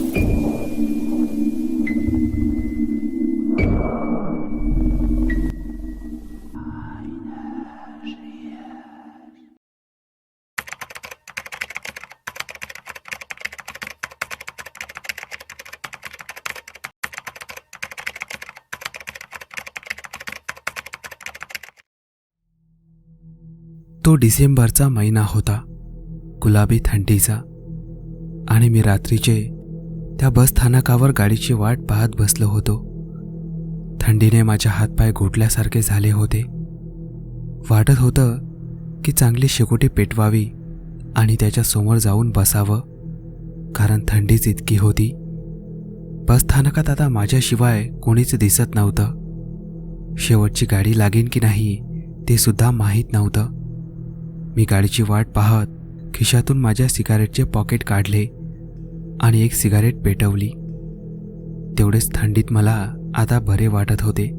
तो डिसेंबरचा महिना होता गुलाबी थंडीचा आणि मी रात्रीचे त्या बस स्थानकावर गाडीची वाट पाहत बसलो होतो. थंडीने माझ्या हातपाय घोटल्यासारखे झाले होते. वाटत होतं की चांगली शेकोटी पेटवावी आणि त्याच्यासमोर जाऊन बसावं कारण थंडीच इतकी होती. बस स्थानकात आता माझ्याशिवाय कोणीच दिसत नव्हतं. शेवटची गाडी लागेन की नाही ते सुद्धा माहीत नव्हतं. मी गाडीची वाट पाहत खिशातून माझ्या सिगारेटचे पॉकेट काढले. आणि एक सिगारेट पेटवली. तेवढेच थंडीत मला आता बरे वाटत होते.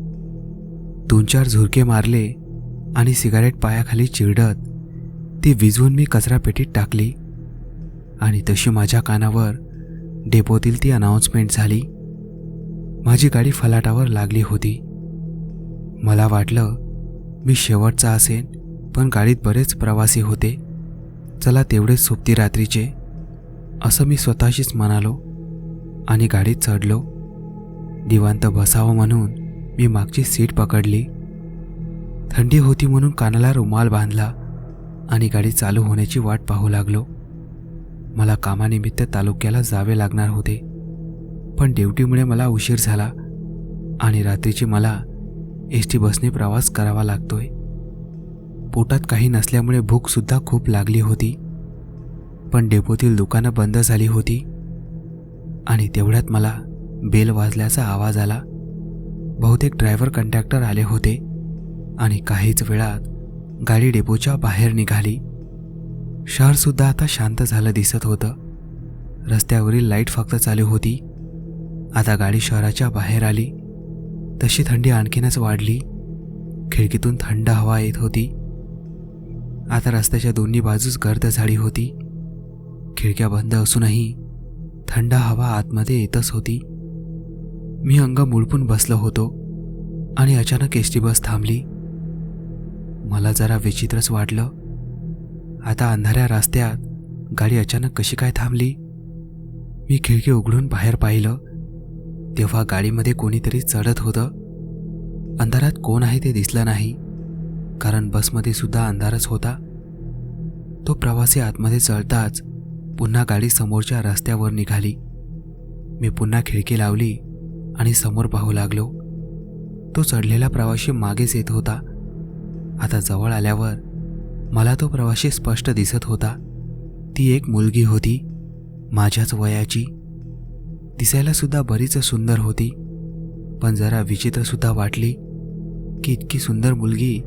दोन चार झुरके मारले आणि सिगारेट पायाखाली चिरडत ती विझवून मी कचरापेटीत टाकली. आणि तशी माझ्या कानावर डेपोतील ती अनाऊन्समेंट झाली. माझी गाडी फलाटावर लागली होती. मला वाटलं मी शेवटचा असेन पण गाडीत बरेच प्रवासी होते. चला तेवढेच सोबती रात्रीचे. असं मी स्वतःशीच म्हणालो आणि गाडीत चढलो. निवांत बसावं म्हणून मी मागची सीट पकडली. थंडी होती म्हणून कानाला रुमाल बांधला आणि गाडी चालू होण्याची वाट पाहू लागलो. मला कामानिमित्त तालुक्याला जावे लागणार होते पण ड्युटीमुळे मला उशीर झाला आणि रात्रीची मला एस टी बसने प्रवास करावा लागतोय. पोटात काही नसल्यामुळे भूकसुद्धा खूप लागली होती. पण डेपोतील दुकानं बंद झाली होती. आणि तेवढ्यात मला बेल वाजल्याचा आवाज आला. बहुतेक ड्रायव्हर कंडक्टर आले होते. आणि काहीच वेळात गाडी डेपोच्या बाहेर निघाली. शहरसुद्धा आता शांत झालं दिसत होतं. रस्त्यावरील लाइट फक्त चालू होती. आता गाडी शहराच्या बाहेर आली. तशी थंडी आणखीनच वाढली. खिडकीतून थंड हवा येत होती. आता रस्त्याच्या दोन्ही बाजूस गर्द झाडी होती. खिडक्या बंद असूनही थंड हवा आतमध्ये येतच होती. मी अंग मुळपून बसलो होतो आणि अचानक एस टी बस थांबली. मला जरा विचित्रच वाटलं. आता अंधाऱ्या रस्त्यात गाडी अचानक कशी काय थांबली? मी खिडकी उघडून बाहेर पाहिलं. तेव्हा गाडीमध्ये कोणीतरी चढत होतं. अंधारात कोण आहे ते दिसलं नाही कारण बसमध्ये सुद्धा अंधारच होता. तो प्रवासी आतमध्ये चढताच पुन्हा गाडी समोरच्या रस्त्यावर निघाली. मी पुन्हा खिडकी लावली आणि समोर पाहू लागलो. तो चढलेला प्रवाशी मागेच येत होता. आता जवळ आल्यावर मला तो प्रवाशी स्पष्ट दिसत होता. ती एक मुलगी होती माझ्याच वयाची. दिसायला सुद्धा बरीच सुंदर होती पण जरा विचित्रसुद्धा वाटली की इतकी सुंदर मुलगी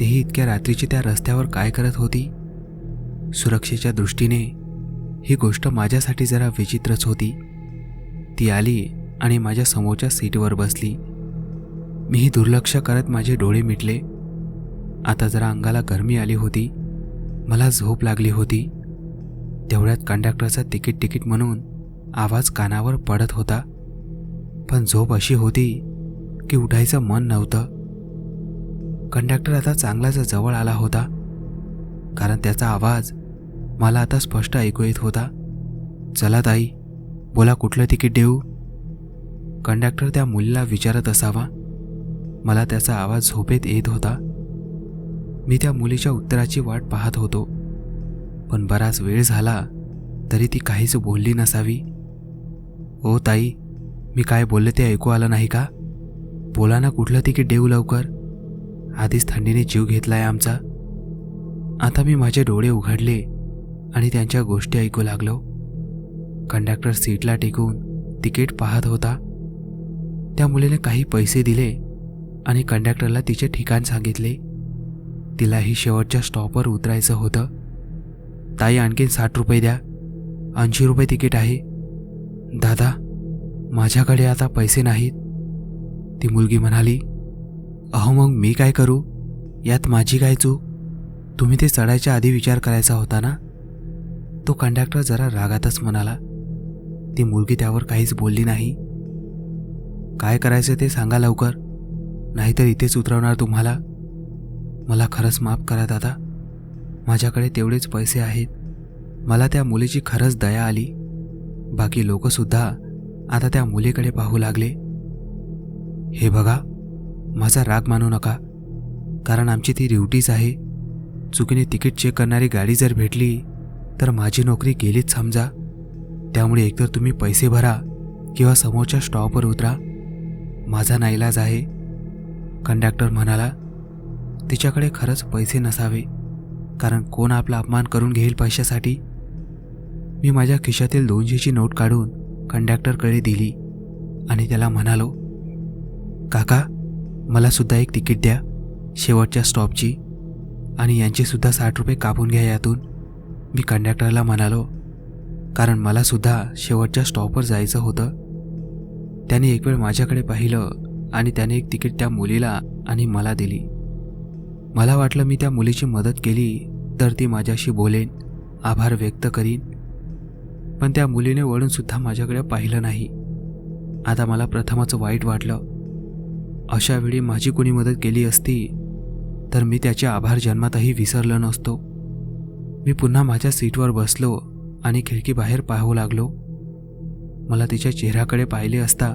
तेही इतक्या रात्रीची त्या रस्त्यावर काय करत होती? सुरक्षेच्या दृष्टीने ही गोष्ट माझ्यासाठी जरा विचित्रच होती. ती आली आणि माझ्या समोरच्या सीटवर बसली. मीही दुर्लक्ष करत माझे डोळे मिटले. आता जरा अंगाला गरमी आली होती. मला झोप लागली होती. तेवढ्यात कंडक्टरचा तिकीट तिकीट म्हणून आवाज कानावर पडत होता. पण झोप अशी होती की उठायचं मन नव्हतं. कंडक्टर आता चांगलाच जवळ आला होता. कारण त्याचा आवाज मला आता स्पष्ट ऐकू येत होता. चला ताई बोला कुठलं तिकीट देऊ? कंडक्टर त्या मुलीला विचारत असावा. मला त्याचा आवाज झोपेत येत होता. मी त्या मुलीच्या उत्तराची वाट पाहत होतो. पण बराच वेळ झाला तरी ती काहीच बोलली नसावी. ओ ताई मी काय बोलले ते ऐकू आलं नाही का? बोला ना कुठलं तिकीट देऊ लवकर? आधीच थंडीने जीव घेतलाय आमचा. आता मी माझे डोळे उघडले. आणि त्यांच्या गोष्टी ऐकू लागलो. कंडक्टर सीटला टेकून तिकीट पाहत होता. त्या मुलीने काही पैसे दिले आणि कंडक्टरला तिचे ठिकाण सांगितले. तिलाही शेवटच्या स्टॉपवर उतरायचं होतं. ताई आणखीन साठ रुपये द्या. ऐंशी रुपये तिकीट आहे. दादा माझ्याकडे आता पैसे नाहीत. ती मुलगी म्हणाली अहो मग मी काय करू? यात माझी काय चूक? तुम्ही ते चढायच्या आधी विचार करायचा होता ना? तो कंडक्टर जरा रागातच म्हणाला ती मुलगी त्यावर काहीच बोलली नाही. काय करायचं ते सांगा लवकर. नाहीतर इथेच उतरवणार तुम्हाला. मला खरंच माफ करा दादा. माझ्याकडे तेवढेच पैसे आहेत. मला त्या मुलीची खरंच दया आली. बाकी लोकसुद्धा आता त्या मुलीकडे पाहू लागले. हे बघा माझा राग मानू नका. कारण आमची ती ड्युटीच आहे. चुकीने तिकीट चेक करणारी गाडी जर भेटली तर माझी नोकरी गेलीच समजा. त्यामुळे एकतर तुम्ही पैसे भरा किंवा समोरच्या स्टॉपवर उतरा. माझा नाईलाज आहे. कंडक्टर म्हणाला तिच्याकडे खरंच पैसे नसावे. कारण कोण आपला अपमान करून घेईल पैशासाठी? मी माझ्या खिशातील दोनशेची नोट काढून कंडक्टरकडे दिली आणि त्याला म्हणालो काका मला सुद्धा एक तिकीट द्या शेवटच्या स्टॉपची. आणि यांचेसुद्धा साठ रुपये कापून घ्या यातून. मी कंडक्टरला म्हणालो कारण मला सुद्धा शेवटच्या स्टॉपवर जायचं होतं. त्याने एक वेळ माझ्याकडे पाहिलं आणि त्याने एक तिकीट त्या मुलीला आणि मला दिली. मला वाटलं मी त्या मुलीची मदत केली तर ती माझ्याशी बोलेन आभार व्यक्त करीन. पण त्या मुलीने वळूनसुद्धा माझ्याकडे पाहिलं नाही. आता मला प्रथमच वाईट वाटलं. अशा वेळी माझी कोणी मदत केली असती तर मी त्याचे आभार जन्मातही विसरलो नसतो. मी पुन्हा माझ्या सीटवर बसलो आणि खिडकीबाहेर पाहू लागलो. मला तिच्या चेहऱ्याकडे पाहिले असता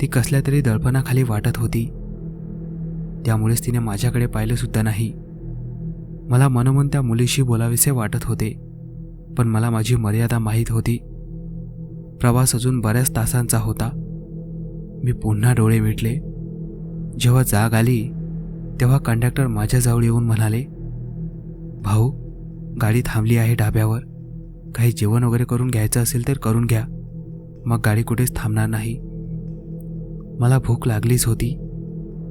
ती कसल्या तरी दडपणाखाली वाटत होती. त्यामुळेच तिने माझ्याकडे पाहिलंसुद्धा नाही. मला मनोमन त्या मुलीशी बोलावेसे वाटत होते पण मला माझी मर्यादा माहीत होती. प्रवास अजून बऱ्याच तासांचा होता. मी पुन्हा डोळे मिटले. जेव्हा जाग आली तेव्हा कंडक्टर माझ्याजवळ येऊन म्हणाले भाऊ गाडी थांबली आहे ढाब्यावर. काही जेवण वगैरे करून घ्यायचं असेल तर करून घ्या. मग गाडी कुठेच थांबणार नाही. मला भूक लागलीच होती.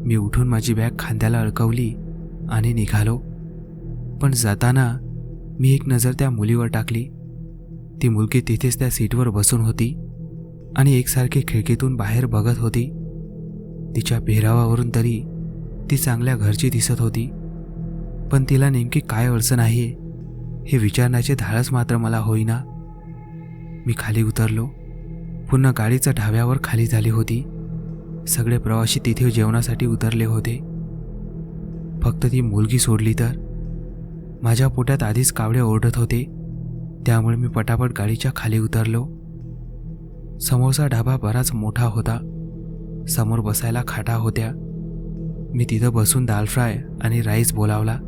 मी उठून माझी बॅग खांद्याला अडकवली आणि निघालो. पण जाताना मी एक नजर त्या मुलीवर टाकली. ती मुलगी तिथेच त्या सीटवर बसून होती आणि एकसारखी खिडकीतून बाहेर बघत होती. तिच्या पेहरावावरून तरी ती चांगल्या घरची दिसत होती. पण तिला नेमकी काय अडचण आहे? हे विचारण्याचे धाडस मात्र मला होईना. मी खाली उतरलो. पुन्हा गाडीचा ढाब्यावर खाली झाली होती. सगळे प्रवासी तिथे जेवणासाठी उतरले होते. फक्त ती मुलगी सोडली तर? माझ्या पोटात आधीच कावडे ओरडत होते. त्यामुळे मी पटापट गाडीच्या खाली उतरलो. समोरचा ढाबा बराच मोठा होता. समोर बसायला खाटा होत्या. मी तिथं बसून दाल फ्राय आणि राईस बोलावला.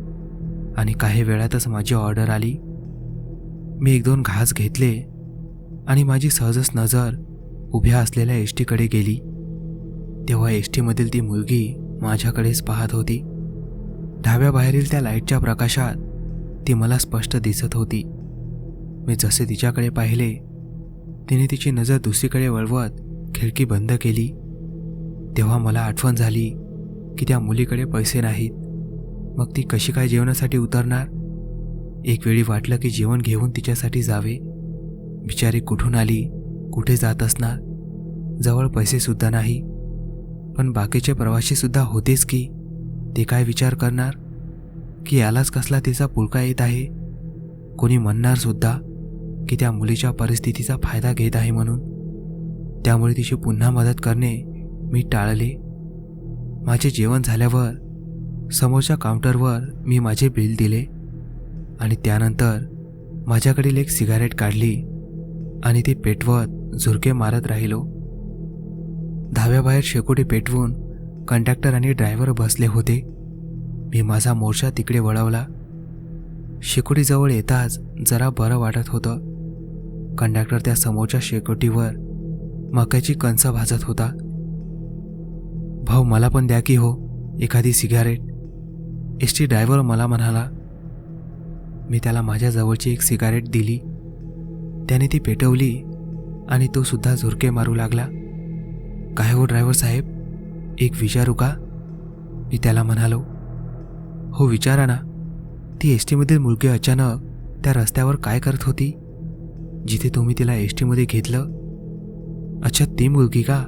आणि काही वेळातच माझी ऑर्डर आली. मी एक दोन घास घेतले आणि माझी सहजच नजर उभ्या असलेल्या एस टीकडे गेली. तेव्हा एस टीमधील ती मुलगी माझ्याकडेच पाहत होती. ढाब्याबाहेरील त्या लाईटच्या प्रकाशात ती मला स्पष्ट दिसत होती. मी जसे तिच्याकडे पाहिले तिने तिची नजर दुसरीकडे वळवत खिडकी बंद केली. तेव्हा मला आठवण झाली की त्या मुलीकडे पैसे नाहीत. मग ती कशी काय जेवणासाठी उतरणार? एक वेळी वाटलं की जेवण घेऊन तिच्यासाठी जावे. बिचारी कुठून आली? कुठे जात असणार? जवळ पैसेसुद्धा नाही. पण बाकीचे प्रवासीसुद्धा होतेच की. ते काय विचार करणार? की यालाच कसला तिचा पुळका येत आहे? कोणी म्हणणारसुद्धा की त्या मुलीच्या परिस्थितीचा फायदा घेत आहे म्हणून? त्यामुळे तिची पुन्हा मदत करणे मी टाळले. माझे जेवण झाल्यावर समोरच्या काउंटरवर मी माझे बिल दिले आणि त्यानंतर माझ्याकडील एक सिगारेट काढली आणि ती पेटवत झुरके मारत राहिलो. धाव्याबाहेर शेकोटी पेटवून कंडक्टर आणि ड्रायव्हर बसले होते. मी माझा मोर्चा तिकडे वळवला. शेकोटीजवळ येताच जरा बरं वाटत होतं. कंडक्टर त्या समोरच्या शेकोटीवर मक्याची कणसं भाजत होता. भाऊ मला पण द्या की हो एखादी सिगारेट. एस टी ड्रायव्हर मला म्हणाला मी त्याला माझ्याजवळची एक सिगारेट दिली. त्याने ती पेटवली आणि तो सुद्धा झुरके मारू लागला. काय हो ड्रायव्हर साहेब? एक विचारू का? मी त्याला म्हणालो हो विचारा ना. ती एस टीमधील मुलगी अचानक त्या रस्त्यावर काय करत होती? जिथे तुम्ही तिला एस टीमध्ये घेतलं? अच्छा ती मुलगी का?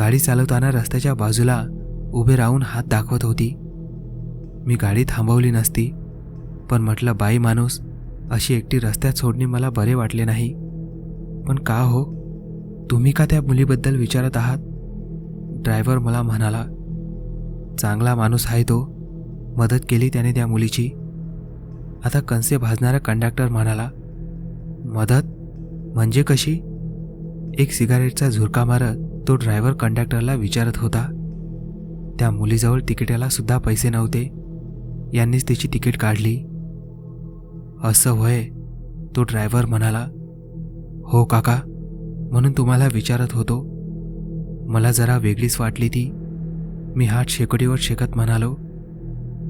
गाडी चालवताना रस्त्याच्या बाजूला उभे राहून हात दाखवत होती. मी गाडी थांबवली नसती. पण म्हटलं बाई माणूस अशी एकटी रस्त्यात सोडणे मला बरे वाटले नाही. पण का हो? तुम्ही का त्या मुलीबद्दल विचारत आहात? ड्रायव्हर मला म्हणाला चांगला माणूस आहे तो. मदत केली त्याने त्या मुलीची. आता कणसे भाजणारा कंडक्टर म्हणाला मदत? म्हणजे कशी? एक सिगारेटचा झुरका मारत तो ड्रायव्हर कंडक्टरला विचारत होता. त्या मुलीजवळ तिकिटाला सुद्धा पैसे नव्हते. यांनीच तिची तिकीट काढली. असं होय तो ड्रायव्हर म्हणाला हो काका म्हणून तुम्हाला विचारत होतो. मला जरा वेगळीच वाटली ती. मी हात शेकडीवर शेकत म्हणालो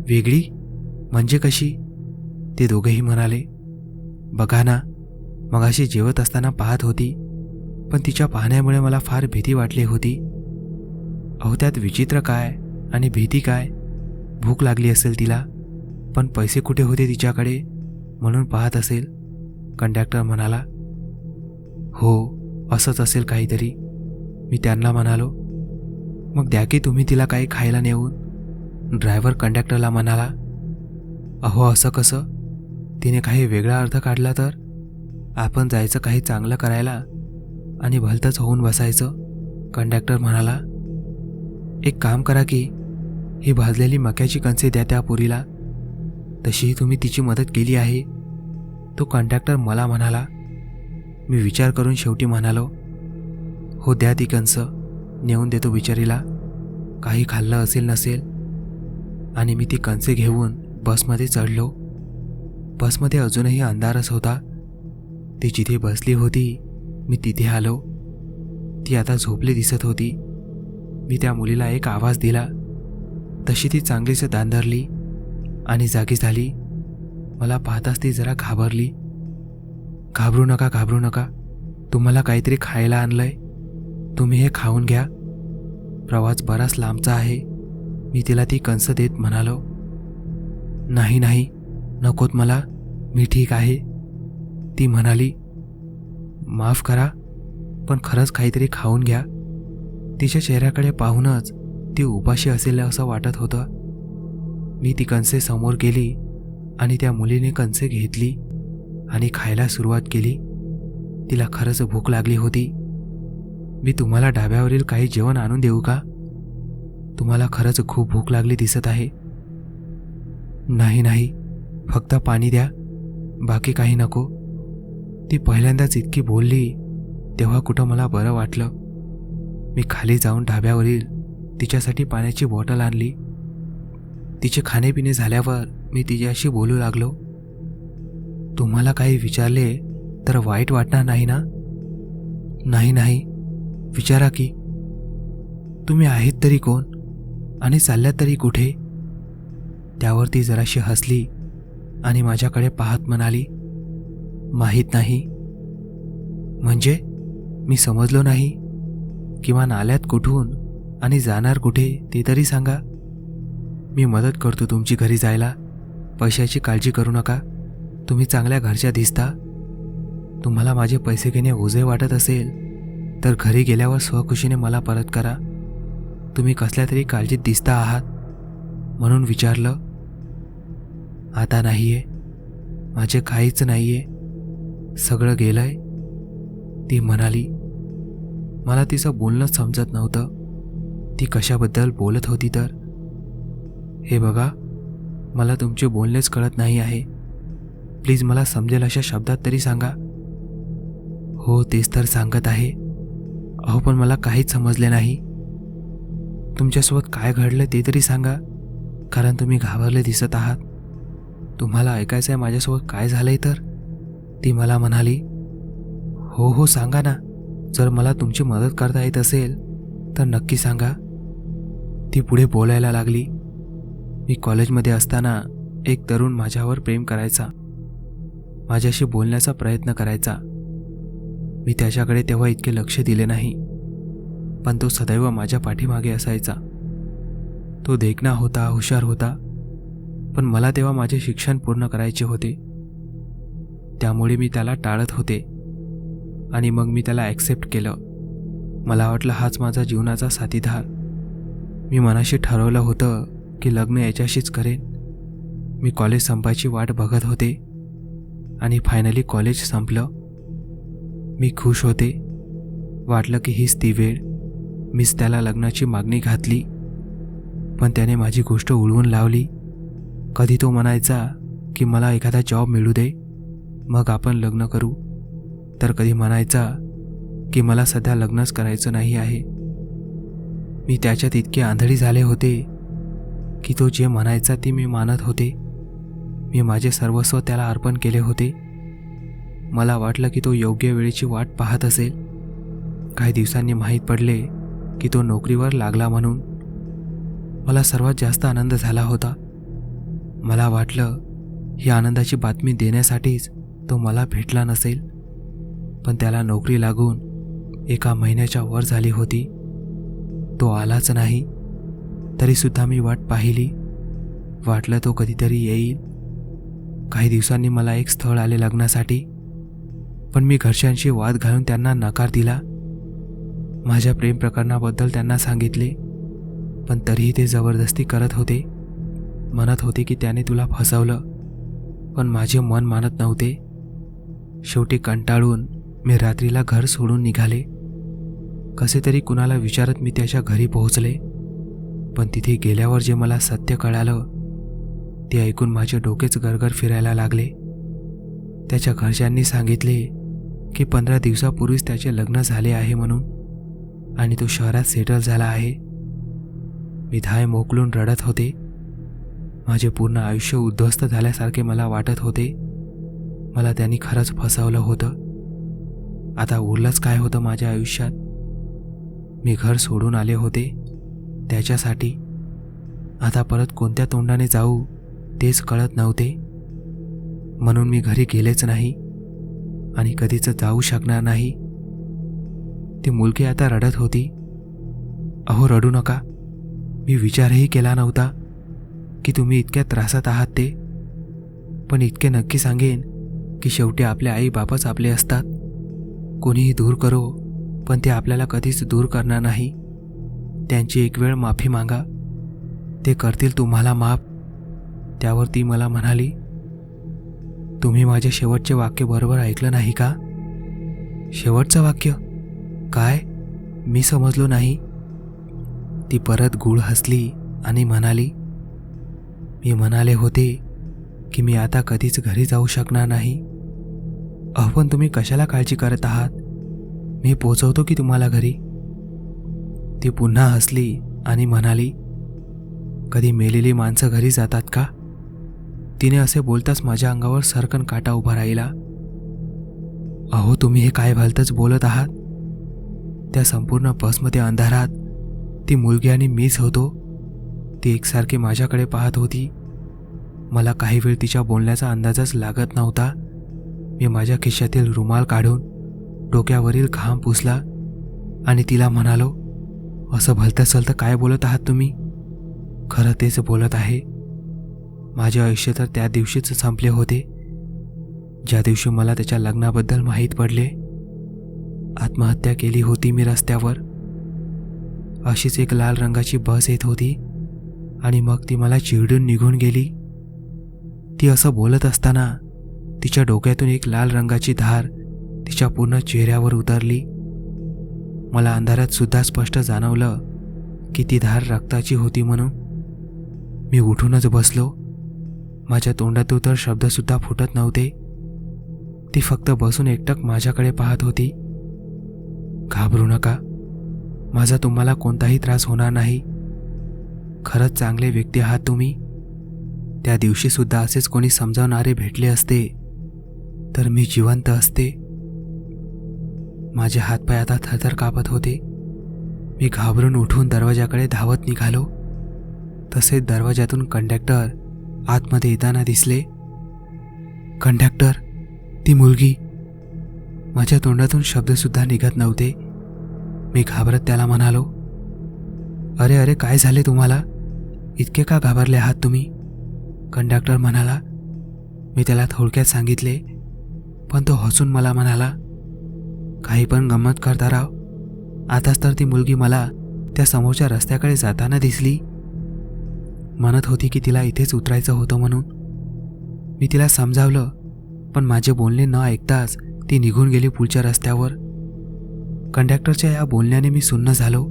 वेगळी? म्हणजे कशी? ते दोघेही म्हणाले बघा ना मगाशी जेवत असताना पाहत होती पण तिच्या पाहण्यामुळे मला फार भीती वाटली होती. अहो त्यात विचित्र काय आणि भीती काय? भूक लागली असेल तिला. पण पैसे कुठे होते तिच्याकडे? म्हणून पाहत असेल. कंडक्टर म्हणाला हो असंच असेल काहीतरी. मी त्यांना म्हणालो मग द्या की तुम्ही तिला काही खायला नेऊन. ड्रायव्हर कंडक्टरला म्हणाला अहो असं कसं? तिने काही वेगळा अर्थ काढला तर? आपण जायचं काही चांगलं करायला आणि भलतंच होऊन बसायचं? कंडक्टर म्हणाला एक काम करा की ही भाजलेली मक्याची कणसे द्या त्या पुरीला तशीही तुम्ही तिची मदत केली आहे. तो कंडक्टर मला म्हणाला मी विचार करून शेवटी म्हणालो हो द्या ती कंस नेऊन देतो बिचारीला. काही खाल्लं असेल नसेल. आणि मी ती कंसे घेऊन बसमध्ये चढलो. बसमध्ये अजूनही अंधारच होता. ती जिथे बसली होती मी तिथे आलो. ती आता झोपली दिसत होती. मी त्या मुलीला एक आवाज दिला. तशी ती चांगलीच दांधरली आणि जागी झाली. मला पाहताच ती जरा घाबरली. घाबरू नका घाबरू नका. तुम्हाला काहीतरी खायला आणलंय. तुम्ही हे खाऊन घ्या. प्रवास बराच लांबचा आहे. मी तिला ती कंस देत म्हणालो. नाही नाही. नकोत मला. मी ठीक आहे. ती म्हणाली. माफ करा. पण खरंच काहीतरी खाऊन घ्या. तिच्या चेहऱ्याकडे पाहूनच ती उपाशी असेल असं वाटत होतं. मी ती कणसे समोर गेली आणि त्या मुलीने कणसे घेतली आणि खायला सुरुवात केली. तिला खरंच भूक लागली होती. मी तुम्हाला डाब्यावरील काही जेवण आणून देऊ का? तुम्हाला खरंच खूप भूक लागली दिसत आहे. नाही नाही फक्त पाणी द्या बाकी काही नको. ती पहिल्यांदाच इतकी बोलली तेव्हा कुठं मला बरं वाटलं. मी खाली जाऊन ढाब्यावरील तिच्यासाठी पाण्याची बॉटल आणली. तिचे खाणेपिणे झाल्यावर मी तिच्याशी बोलू लागलो. तुम्हाला काही विचारले तर वाईट वाटणार नाही ना? नाही नाही. विचारा की. तुम्ही आहेत तरी कोण? आणि चालल्यात तरी कुठे? त्यावर ती जराशी हसली आणि माझ्याकडे पाहत म्हणाली माहीत नाही. म्हणजे? मी समजलो नाही. किंवा नाल्यात कुठून आणि जाणार कुठे ते तरी सांगा. मी मदत करतो तुमची घरी जायला. पैशाची काळजी करू नका. तुम्ही चांगल्या घरच्या दिसता. तुम्हाला माझे पैसे घेणे ओझे वाटत असेल तर घरी गेल्यावर स्वखुशीने मला परत करा. तुम्ही कसल्या तरी काळजीत दिसता आहात म्हणून विचारलं. आता नाहीये. माझे काहीच नाहीये. सगळं गेलंय. ती म्हणाली मला तिचं बोलणंच समजत नव्हतं. ती कशाबद्दल बोलत होती तर? हे बघा मला तुमचे बोलणेच कळत नाही आहे. प्लीज मला समजेल अशा शब्दात तरी सांगा. हो तेच तर सांगत आहे. अहो पण मला काहीच समजले नाही. तुमच्यासोबत काय घडलं ते तरी सांगा कारण तुम्ही घाबरले दिसत आहात. तुम्हाला ऐकायचं आहे माझ्यासोबत काय झालंय तर? ती मला म्हणाली हो हो सांगा ना. जर मला तुमची मदत करता येत असेल तर नक्की सांगा. ती पुढे बोलायला लागली. मी कॉलेजमध्ये असताना एक तरुण माझ्यावर प्रेम करायचा. माझ्याशी बोलण्याचा प्रयत्न करायचा. मी त्याच्याकडे तेव्हा इतके लक्ष दिले नाही पण तो सदैव माझ्या पाठीमागे असायचा. तो देखणा होता हुशार होता पण मला तेव्हा माझे शिक्षण पूर्ण करायचे होते. त्यामुळे मी त्याला टाळत होते आणि मग मी त्याला ॲक्सेप्ट केलं. मला वाटलं हाच माझा जीवनाचा साथीदार. मी मनाशी ठरवलं होतं की लग्न याच्याशीच करेन. मी कॉलेज संपायची वाट बघत होते आणि फायनली कॉलेज संपलं. मी खुश होते. वाटलं की हीच ती वेळ. मीच त्याला लग्नाची मागणी घातली. पण त्याने माझी गोष्ट उडवून लावली. कधी तो म्हणायचा की मला एखादा जॉब मिळू दे मग आपण लग्न करू. तर कधी म्हणायचा की मला सध्या लग्नच करायचं नाही आहे. मी त्याच्यात इतके आंधळी झाले होते. की तो जे म्हणायचा ते मी मानत होते. मी माझे सर्वस्व त्याला अर्पण केले होते. मला वाटलं की तो योग्य वेळेची वाट पाहत असेल. काही दिवसांनी माहीत पडले की तो नोकरीवर लागला म्हणून. मला सर्वात जास्त आनंद झाला होता. मला वाटलं ही आनंदाची बातमी देण्यासाठीच तो मला भेटला नसेल. पण त्याला नोकरी लागून एका महिन्याच्या वर झाली होती. तो आलाच नाही. तरीसुद्धा मी वाट पाहिली. वाटलं तो कधीतरी येईल. काही दिवसांनी मला एक स्थळ आले लग्नासाठी. पण मी घरच्यांशी वाद घालून त्यांना नकार दिला. माझ्या प्रेम प्रकरणाबद्दल त्यांना सांगितले. पण तरीही ते जबरदस्ती करत होते. म्हणत होते की त्याने तुला फसवलं. पण माझे मन मानत नव्हते. शेवटी कंटाळून मी रात्रीला घर सोडून निघाले. कसे तरी कुणाला विचारत मी त्याच्या घरी पोहोचले. पण तिथे गेल्यावर जे मला सत्य कळालं ते ऐकून माझे डोकेच गरगर फिरायला लागले. त्याच्या घरच्यांनी सांगितले की पंधरा दिवसापूर्वीच त्याचे लग्न झाले आहे म्हणून आणि तो शहरात सेटल झाला आहे. मी धाय मोकलून रडत होते. माझे पूर्ण आयुष्य उद्ध्वस्त झाल्यासारखे मला वाटत होते. मला त्यांनी खरंच फसवलं होतं. आता उरलंच काय होतं माझ्या आयुष्यात? मी घर सोडून आले होते. त्याच्यासाठी. आता परत कोणत्या तोंडाने जाऊ तेच कळत नव्हते. म्हणून मी घरी गेलेच नाही आणि कधीच जाऊ शकणार नाही. ती मुलगी आता रडत होती. अहो रडू नका. मी विचारही केला नव्हता की तुम्ही इतक्या त्रासात आहात ते. पण इतके नक्की सांगेन की शेवटी आपले आई बापच आपले असतात. कोणीही दूर करो पण ते आपल्याला कधीच दूर करणार नाही. त्यांची एक वेळ माफी मागा. ते करतील तुम्हाला माफ. त्यावर ती मला म्हणाली तुम्ही माझे शेवटचे वाक्य बरोबर ऐकलं नाही का? शेवटचं वाक्य? काय? मी समजलो नाही. ती परत गुळ हसली आणि म्हणाली मी म्हणाले होते की मी आता कधीच घरी जाऊ शकणार नाही. अहो पण तुम्ही कशाला काळजी करत आहात? मी पोचवतो की तुम्हाला घरी? ती पुन्हा हसली आणि म्हणाली कधी मेलेली माणसं घरी जातात का? तिने असे बोलताच माझ्या अंगावर सरकन काटा उभा राहिला. अहो तुम्ही हे काय भलतंच बोलत आहात? त्या संपूर्ण बसमध्ये अंधारात ती मुलगी आणि मीच होतो. ती एकसारखी माझ्याकडे पाहत होती. मला काही वेळ तिच्या बोलण्याचा अंदाजच लागत नव्हता. मी माझ्या खिशातील रुमाल काढून डोक्यावरील घाम पुसला आणि तिला म्हणालो असं भलतं सलतं काय बोलत आहात तुम्ही? खरं तेच बोलत आहे. माझे आयुष्य तर त्या दिवशीच संपले होते. ज्या दिवशी मला त्याच्या लग्नाबद्दल माहीत पडले आत्महत्या केली होती मी रस्त्यावर. अशीच एक लाल रंगाची बस येत होती आणि मग ती मला चिरडून निघून गेली. ती असं बोलत असताना तिच्या डोक्यातून एक लाल रंगाची धार तिच्या पूर्ण चेहऱ्यावर उतरली. मला अंधारात सुद्धा स्पष्ट जाणवलं की ती धार रक्ताची होती म्हणून. मी उठूनच बसलो. माझ्या तोंडातून तर शब्दसुद्धा फुटत नव्हते. ती फक्त बसून एकटक माझ्याकडे पाहत होती. घाबरू नका. माझा तुम्हाला कोणताही त्रास होणार नाही. खरंच चांगले व्यक्ती आहात तुम्ही. त्या दिवशीसुद्धा असेच कोणी समजावणारे भेटले असते. तर मी जिवंत असते. माझे हातपाय आता थरथर कापत होते. मी घाबरून उठून दरवाजाकडे धावत निघालो. तसेच दरवाजातून कंडक्टर आतमध्ये येताना दिसले. कंडक्टर ती मुलगी. माझ्या तोंडातून शब्दसुद्धा निघत नव्हते. मी घाबरत त्याला म्हणालो अरे अरे काय झाले तुम्हाला? इतके का घाबरले आहात तुम्ही? कंडक्टर म्हणाला मी त्याला थोडक्यात सांगितले पण तो हसून मला म्हणाला काही पण गंमत करता राव. आताच तर ती मुलगी मला त्या समोरच्या रस्त्याकडे जाताना दिसली. म्हणत होती की तिला इथेच उतरायचं होतं म्हणून. मी तिला समजावलं पण माझे बोलणे न ऐकताच ती निघून गेली पुढच्या रस्त्यावर. कंडक्टरच्या या बोलण्याने मी सुन्न झालो.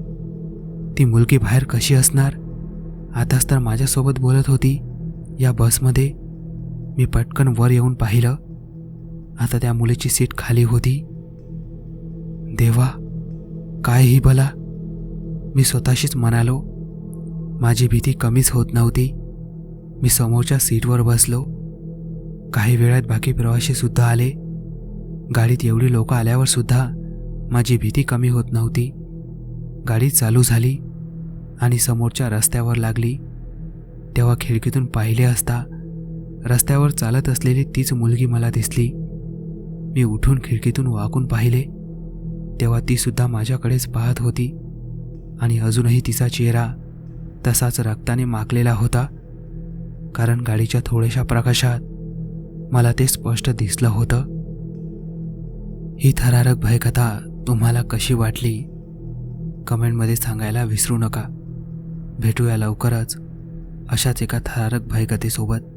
ती मुलगी बाहेर कशी असणार? आताच तर माझ्यासोबत बोलत होती या बसमध्ये. मी पटकन वर येऊन पाहिलं. आता त्या मुलीची सीट खाली होती. देवा काय ही भला मी स्वतःशीच म्हणालो माझी भीती कमीच होत नव्हती. मी समोरच्या सीटवर बसलो. काही वेळात बाकी प्रवासीसुद्धा आले. गाडीत एवढी लोक आल्यावरसुद्धा माझी भीती कमी होत नव्हती. गाडी चालू झाली आणि समोरच्या रस्त्यावर लागली. तेव्हा खिडकीतून पाहिले असता रस्त्यावर चालत असलेली तीच मुलगी मला दिसली. मी उठून खिडकीतून वाकून पाहिले. तेव्हा ती सुद्धा माझ्याकडेच पाहत होती. आणि अजूनही तिचा चेहरा तसाच रक्ताने माकलेला होता कारण गाडीच्या थोड्याशा प्रकाशात मला ते स्पष्ट दिसलं होतं. ही थरारक भयकथा तुम्हाला कशी वाटली कमेंटमध्ये सांगायला विसरू नका. भेटूया लवकरच अशाच एका थरारक भयकथेसोबत.